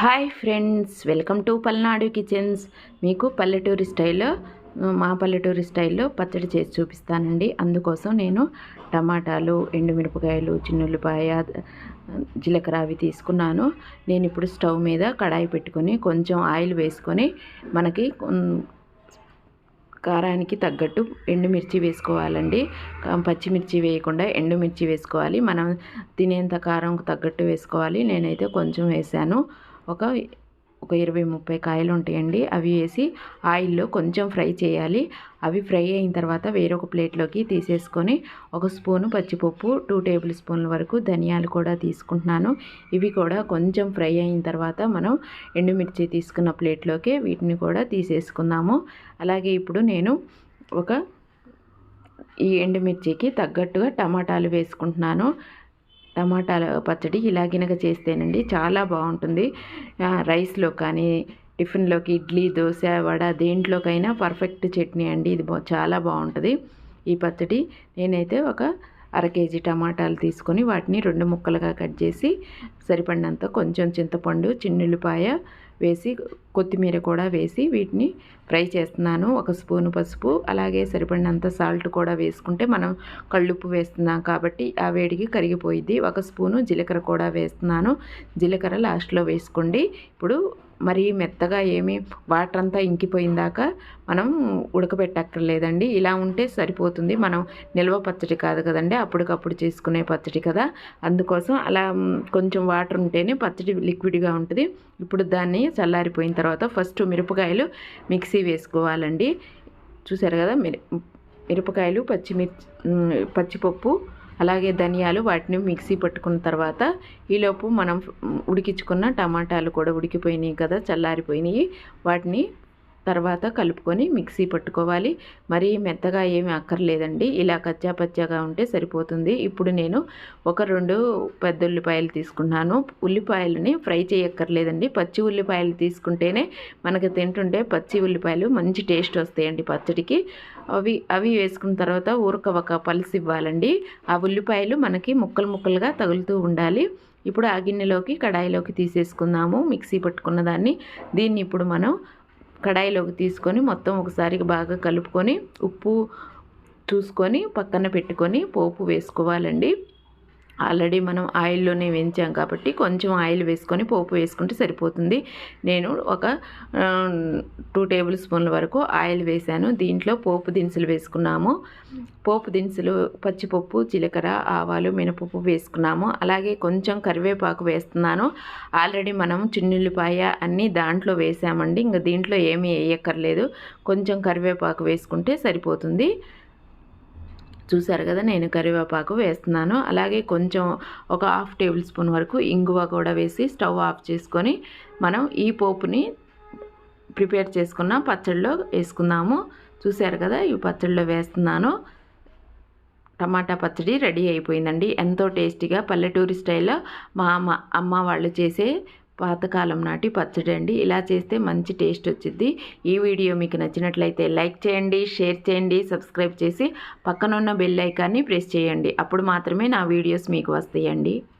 Hi friends welcome to Palnadu kitchens. మీకు పల్లెటూరి స్టైల్లో మా పల్లెటూరి స్టైల్లో పచ్చడి చేసి చూపిస్తానండి. అందుకోసం నేను టమాటాలు ఎండుమిరపకాయలు చిన్నుల్లిపాయ జీలకర్ర అవి తీసుకున్నాను. నేను ఇప్పుడు స్టవ్ మీద కడాయి పెట్టుకొని కొంచెం ఆయిల్ వేసుకొని మనకి కారానికి తగ్గట్టు ఎండుమిర్చి వేసుకోవాలండి. పచ్చిమిర్చి వేయకుండా ఎండుమిర్చి వేసుకోవాలి. మనం తినేంత కారం తగ్గట్టు వేసుకోవాలి. నేనైతే కొంచెం వేసాను. ఒక ఒక ఇరవై ముప్పై కాయలు ఉంటాయండి అవి వేసి ఆయిల్లో కొంచెం ఫ్రై చేయాలి. అవి ఫ్రై అయిన తర్వాత వేరొక ప్లేట్లోకి తీసేసుకొని ఒక స్పూను పచ్చిపప్పు టూ టేబుల్ స్పూన్ల వరకు ధనియాలు కూడా తీసుకుంటున్నాను. ఇవి కూడా కొంచెం ఫ్రై అయిన తర్వాత మనం ఎండుమిర్చి తీసుకున్న ప్లేట్లోకి వీటిని కూడా తీసేసుకుందాము. అలాగే ఇప్పుడు నేను ఒక ఈ ఎండుమిర్చికి తగ్గట్టుగా టమాటాలు వేసుకుంటున్నాను. టమాటాల పచ్చడి ఇలా గినక చేస్తేనండి చాలా బాగుంటుంది. రైస్లో కానీ టిఫిన్లోకి ఇడ్లీ దోశ వడ దేంట్లోకైనా పర్ఫెక్ట్ చట్నీ అండి. ఇది బా- చాలా బాగుంటుంది. ఈ పచ్చడి నేనైతే ఒక అర కేజీ టమాటాలు తీసుకొని వాటిని రెండు ముక్కలుగా కట్ చేసి సరిపడినంత కొంచెం చింతపండు చిన్నుల్లిపాయ వేసి కొత్తిమీర కూడా వేసి వీటిని ఫ్రై చేస్తున్నాను. ఒక స్పూను పసుపు అలాగే సరిపడినంత సాల్ట్ కూడా వేసుకుంటే మనం కళ్ళుప్పు వేస్తున్నాం కాబట్టి ఆ వేడికి కరిగిపోయింది ఒక స్పూను జీలకర్ర కూడా వేస్తున్నాను. జీలకర్ర లాస్ట్లో వేసుకోండి. ఇప్పుడు మరీ మెత్తగా ఏమి వాటర్ అంతా ఇంకిపోయిందాక మనం ఉడకబెట్టక్కర్లేదండి. ఇలా ఉంటే సరిపోతుంది. మనం నిల్వ పచ్చడి కాదు కదండి. అప్పటికప్పుడు చేసుకునే పచ్చడి కదా. అందుకోసం అలా కొంచెం వాటర్ ఉంటేనే పచ్చడి లిక్విడ్గా ఉంటుంది. ఇప్పుడు దాన్ని చల్లారిపోయిన తర్వాత ఫస్ట్ మిరపకాయలు మిక్సీ వేసుకోవాలండి. చూసారు కదా? మిర మిరపకాయలు పచ్చిమిర్చి పచ్చిపప్పు అలాగే ధనియాలు వాటిని మిక్సీ పట్టుకున్న తర్వాత ఈలోపు మనం ఉడికించుకున్న టమాటాలు కూడా ఉడికిపోయినాయి కదా చల్లారిపోయినాయి. వాటిని తర్వాత కలుపుకొని మిక్సీ పట్టుకోవాలి. మరీ మెత్తగా ఏమీ అక్కర్లేదండి. ఇలా కచ్చా పచ్చాగా ఉంటే సరిపోతుంది. ఇప్పుడు నేను ఒక రెండు పెద్ద ఉల్లిపాయలు తీసుకున్నాను. ఉల్లిపాయలని ఫ్రై చేయక్కర్లేదండి. పచ్చి ఉల్లిపాయలు తీసుకుంటేనే మనకి తింటుంటే పచ్చి ఉల్లిపాయలు మంచి టేస్ట్ వస్తాయండి పచ్చడికి. అవి అవి వేసుకున్న తర్వాత ఊరక ఒక పలుసు ఇవ్వాలండి. ఆ ఉల్లిపాయలు మనకి ముక్కలు ముక్కలుగా తగులుతూ ఉండాలి. ఇప్పుడు ఆ గిన్నెలోకి కడాయిలోకి తీసేసుకుందాము. మిక్సీ పట్టుకున్న దాన్ని. దీన్ని ఇప్పుడు మనం కడాయిలోకి తీసుకొని మొత్తం ఒకసారి బాగా కలుపుకొని ఉప్పు చూసుకొని పక్కన పెట్టుకొని పోపు వేసుకోవాలండి. ఆల్రెడీ మనం ఆయిల్లోనే వేయించాం కాబట్టి కొంచెం ఆయిల్ వేసుకొని పోపు వేసుకుంటే సరిపోతుంది. నేను ఒక టూ టేబుల్ స్పూన్ల వరకు ఆయిల్ వేశాను దీంట్లో పోపు దినుసులు వేసుకున్నాము. పోపు దినుసులు పచ్చిపప్పు జీలకర్ర ఆవాలు మినపప్పు వేసుకున్నాము. అలాగే కొంచెం కరివేపాకు వేస్తున్నాను. ఆల్రెడీ మనం చిన్నుల్లిపాయ అన్నీ దాంట్లో వేసామండి. ఇంకా దీంట్లో ఏమీ వేయక్కర్లేదు. కొంచెం కరివేపాకు వేసుకుంటే సరిపోతుంది. చూసారు కదా నేను కరివేపాకు వేస్తున్నాను. అలాగే కొంచెం ఒక హాఫ్ టేబుల్ స్పూన్ వరకు ఇంగువ కూడా వేసి స్టవ్ ఆఫ్ చేసుకొని మనం ఈ పోపుని ప్రిపేర్ చేసుకున్న పచ్చడిలో వేసుకుందాము. చూసారు కదా ఈ పచ్చడిలో వేస్తున్నాను. టమాటా పచ్చడి రెడీ అయిపోయిందండి. ఎంతో టేస్టీగా పల్లెటూరి స్టైల్లో మా అమ్మ అమ్మ వాళ్ళు చేసే పాతకాలం నాటి పచ్చడి అండి. ఇలా చేస్తే మంచి టేస్ట్ వచ్చింది ఈ వీడియో మీకు నచ్చినట్లయితే లైక్ చేయండి షేర్ చేయండి సబ్స్క్రైబ్ చేసి పక్కనున్న బెల్ ఐకాన్ని ప్రెస్ చేయండి. అప్పుడు మాత్రమే నా వీడియోస్ మీకు వస్తాయండి.